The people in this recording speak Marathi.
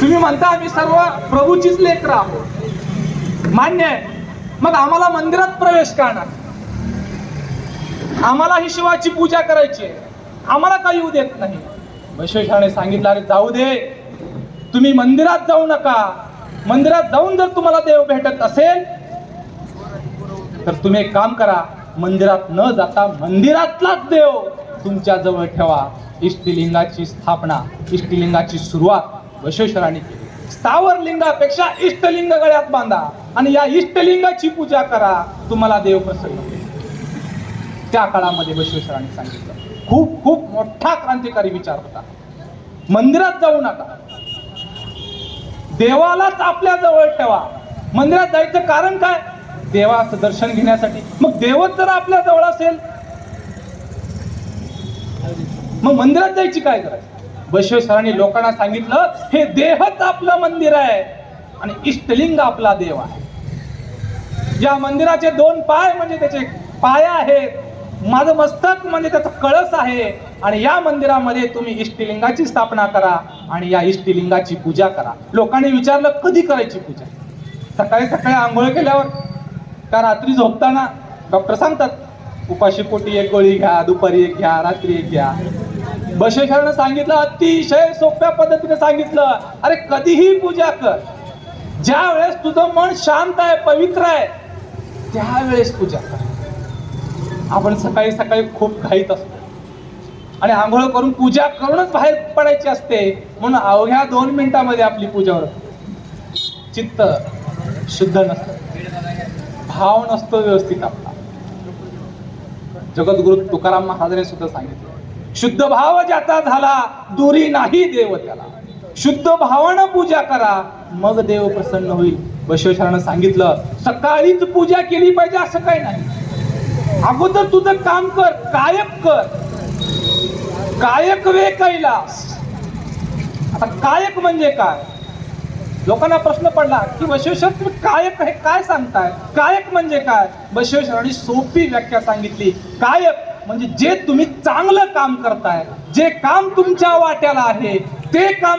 तुम्ही म्हणता आम्ही सर्व प्रभूचीच लेकर आहोत. मान्य आहे. मग आम्हाला मंदिरात प्रवेश करणार. आम्हाला ही शिवाची पूजा करायची आहे. आम्हाला काही येऊ देत नाही. वैशेषाने सांगितलं अरे जाऊ दे. तुम्ही मंदिरात जाऊ नका. मंदिरात जाऊन जर तुम्हाला देव भेटत असेल तर तुम्ही एक काम करा. मंदिरात न जाता मंदिरातलाच देव तुमच्या जवळ ठेवा. इष्टलिंगाची स्थापना इष्टलिंगाची सुरुवात वैश्वेश्वराने केली. स्थावर लिंगापेक्षा इष्टलिंग गळ्यात बांधा आणि या इष्टलिंगाची पूजा करा. तुम्हाला देव प्रसन्न त्या काळामध्ये बसवेश्वरांनी सांगितलं. खूप खूप मोठा क्रांतिकारी विचार होता. मंदिरात जाऊ नका. देवालाच आपल्या जवळ ठेवा. मंदिरात जायचं कारण काय? देवाचं दर्शन घेण्यासाठी. मग देवच जर आपल्या जवळ असेल? मग मंदिरात जायची काय गरज? बसवेश्वरांनी लोकांना सांगितलं हे देहच आपलं मंदिर आहे. आणि इष्टलिंग आपला देव आहे. या मंदिराचे दोन पाय म्हणजे त्याचे पाय आहेत. माझं मस्तक म्हणजे त्याचा कळस आहे. आणि या मंदिरामध्ये तुम्ही इष्टलिंगाची स्थापना करा आणि या इष्टलिंगाची पूजा करा. लोकांनी विचारलं कधी करायची पूजा? सकाळी सकाळी आंघोळ केल्यावर का रात्री झोपताना डॉक्टर सांगतात उपाशी पोटी एक गोळी घ्या दुपारी एक घ्या रात्री एक घ्या. बशेश्वरानं सांगितलं अतिशय सोप्या पद्धतीने सांगितलं. अरे कधीही पूजा कर. ज्या वेळेस तुझं मन शांत आहे पवित्र आहे त्यावेळेस पूजा कर. आपण सकाळी सकाळी खूप घाईत असतो. आणि आंघोळ करून पूजा करूनच बाहेर पडायची असते. म्हणून अवघ्या दोन मिनिटांमध्ये आपली पूजा चित्त शुद्ध नसतं. भाव नसतो व्यवस्थित आपला. जगद्गुरु तुकाराम महाराजांनी सुद्धा सांगितलं. शुद्ध भाव ज्याचा झाला दुरी नाही देव त्याला शुद्ध भावानं पूजा करा मग देव प्रसन्न होईल. बसवेश्वरानं सांगितलं सकाळीच पूजा केली पाहिजे असं काही नाही. अगोदर तुझं काम कर कायक कर. कायक वे कैलास. आता कायक म्हणजे काय? लोकांना प्रश्न पडला की बसवेश्वर तुम्ही कायक हे काय सांगताय? कायक म्हणजे काय? बसवेश्वरांनी सोपी व्याख्या सांगितली. कायक. म्हणजे जे तुम्ही चांगलं काम करताय जे काम तुमच्या वाट्याला आहे ते काम